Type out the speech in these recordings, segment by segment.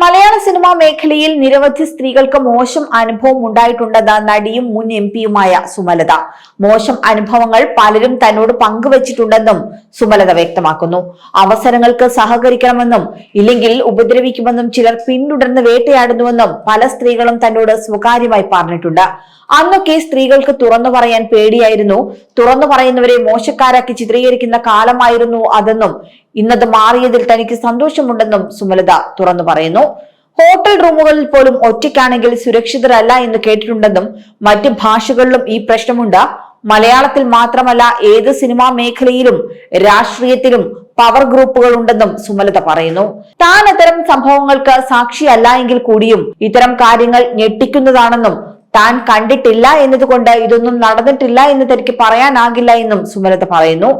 മലയാള cinema മേഖലയിൽ നിരവധി സ്ത്രീകൾക്ക് മോശം അനുഭവം ഉണ്ടായിട്ടുണ്ടെന്ന് നടിയും മുൻ എം പിയുമായ സുമലത. മോശം അനുഭവങ്ങൾ പലരും തന്നോട് പങ്കുവച്ചിട്ടുണ്ടെന്നും സുമലത വ്യക്തമാക്കുന്നു. അവസരങ്ങൾക്ക് സഹകരിക്കണമെന്നും ഇല്ലെങ്കിൽ ഉപദ്രവിക്കുമെന്നും ചിലർ പിന്തുടർന്ന് വേട്ടയാടുന്നുവെന്നും പല സ്ത്രീകളും തന്നോട് സ്വകാര്യമായി പറഞ്ഞിട്ടുണ്ട്. അന്നൊക്കെ സ്ത്രീകൾക്ക് തുറന്നു പറയാൻ പേടിയായിരുന്നു. തുറന്നു പറയുന്നവരെ മോശക്കാരാക്കി ചിത്രീകരിക്കുന്ന കാലമായിരുന്നു അതെന്നും ഇന്നത് മാറിയതിൽ തനിക്ക് സന്തോഷമുണ്ടെന്നും സുമലത തുറന്നു പറയുന്നു. ഹോട്ടൽ റൂമുകളിൽ പോലും ഒറ്റയ്ക്കാണെങ്കിൽ സുരക്ഷിതരല്ല എന്ന് കേട്ടിട്ടുണ്ടെന്നും മറ്റ് ഭാഷകളിലും ഈ പ്രശ്നമുണ്ട്. മലയാളത്തിൽ മാത്രമല്ല ഏത് സിനിമാ മേഖലയിലും രാഷ്ട്രീയത്തിലും പവർ ഗ്രൂപ്പുകൾ ഉണ്ടെന്നും സുമലത പറയുന്നു. താൻ അത്തരം സംഭവങ്ങൾക്ക് സാക്ഷിയല്ല എങ്കിൽ കൂടിയും ഇത്തരം കാര്യങ്ങൾ ഞെട്ടിക്കുന്നതാണെന്നും താൻ കണ്ടിട്ടില്ല എന്നതുകൊണ്ട് ഇതൊന്നും നടന്നിട്ടില്ല എന്ന് തനിക്ക് പറയാനാകില്ല എന്നും സുമലത പറയുന്നു.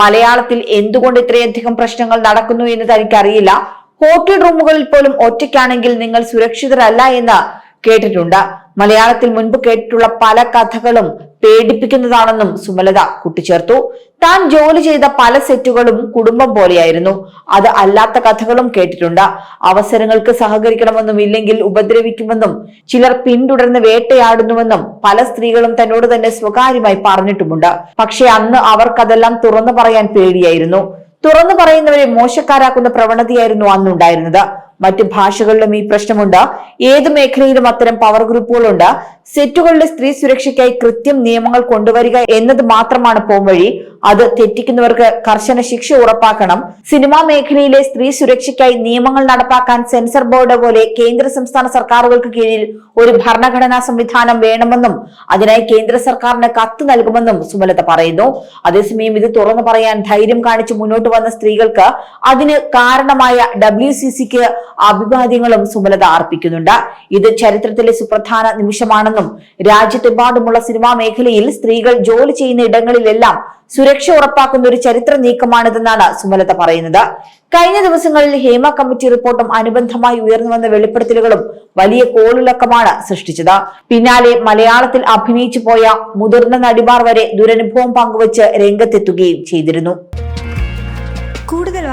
മലയാളത്തിൽ എന്തുകൊണ്ട് ഇത്രയധികം പ്രശ്നങ്ങൾ നടക്കുന്നു എന്ന് തനിക്കറിയില്ല. ഹോട്ടൽ റൂമുകളിൽ പോലും ഒറ്റയ്ക്കാണെങ്കിൽ നിങ്ങൾ സുരക്ഷിതരല്ല എന്ന് കേട്ടിട്ടുണ്ട്. മലയാളത്തിൽ മുൻപ് കേട്ടിട്ടുള്ള പല കഥകളും പേടിപ്പിക്കുന്നതാണെന്നും സുമലത കൂട്ടിച്ചേർത്തു. താൻ ജോലി ചെയ്ത പല സെറ്റുകളും കുടുംബം പോലെയായിരുന്നു. അത് അല്ലാത്ത കഥകളും കേട്ടിട്ടുണ്ട്. അവസരങ്ങൾക്ക് സഹകരിക്കണമെന്നും ഇല്ലെങ്കിൽ ഉപദ്രവിക്കുമെന്നും ചിലർ പിന്തുടർന്ന് വേട്ടയാടുന്നുവെന്നും പല സ്ത്രീകളും തന്നോട് തന്നെ സ്വകാര്യമായി പറഞ്ഞിട്ടുമുണ്ട്. പക്ഷെ അന്ന് അവർക്കതെല്ലാം തുറന്നു പറയാൻ പേടിയായിരുന്നു. തുറന്നു പറയുന്നവരെ മോശക്കാരാക്കുന്ന പ്രവണതയായിരുന്നു അന്നുണ്ടായിരുന്നത്. മറ്റു ഭാഷകളിലും ഈ പ്രശ്നമുണ്ട്. ഏത് മേഖലയിലും അത്തരം പവർ ഗ്രൂപ്പുകളുണ്ട് സെറ്റുകളിലെ സ്ത്രീ സുരക്ഷയ്ക്കായി കൃത്യം നിയമങ്ങൾ കൊണ്ടുവരിക എന്നത് മാത്രമാണ് പോംവഴി അത് തെറ്റിക്കുന്നവർക്ക് കർശന ശിക്ഷ ഉറപ്പാക്കണം. സിനിമാ മേഖലയിലെ സ്ത്രീ സുരക്ഷയ്ക്കായി നിയമങ്ങൾ നടപ്പാക്കാൻ സെൻസർ ബോർഡ് പോലെ കേന്ദ്ര സംസ്ഥാന സർക്കാരുകൾക്ക് കീഴിൽ ഒരു ഭരണഘടനാ സംവിധാനം വേണമെന്നും അതിനായി കേന്ദ്ര സർക്കാരിന് കത്ത് നൽകുമെന്നും സുമലത പറയുന്നു. അതേസമയം ഇത് തുറന്നു പറയാൻ ധൈര്യം കാണിച്ച് മുന്നോട്ട് വന്ന സ്ത്രീകൾക്ക് അതിന് കാരണമായ ഡബ്ല്യു സി സിക്ക് അഭിവാദ്യങ്ങളും സുമലത അർപ്പിക്കുന്നുണ്ട്. ഇത് ചരിത്രത്തിലെ സുപ്രധാന നിമിഷമാണെന്നും രാജ്യത്തെമ്പാടുമുള്ള സിനിമാ മേഖലയിൽ സ്ത്രീകൾ ജോലി ചെയ്യുന്ന ഇടങ്ങളിലെല്ലാം സുരക്ഷ ഉറപ്പാക്കുന്ന ഒരു ചരിത്ര നീക്കമാണിതെന്നാണ് സുമലത പറയുന്നത്. കഴിഞ്ഞ ദിവസങ്ങളിൽ ഹേമ കമ്മിറ്റി റിപ്പോർട്ടും അനുബന്ധമായി ഉയർന്നു വന്ന വെളിപ്പെടുത്തലുകളും വലിയ കോളിളക്കമാണ് സൃഷ്ടിച്ചത്. പിന്നാലെ മലയാളത്തിൽ അഭിനയിച്ചു പോയ മുതിർന്ന നടിമാർ വരെ ദുരനുഭവം പങ്കുവച്ച് രംഗത്തെത്തുകയും ചെയ്തിരുന്നു.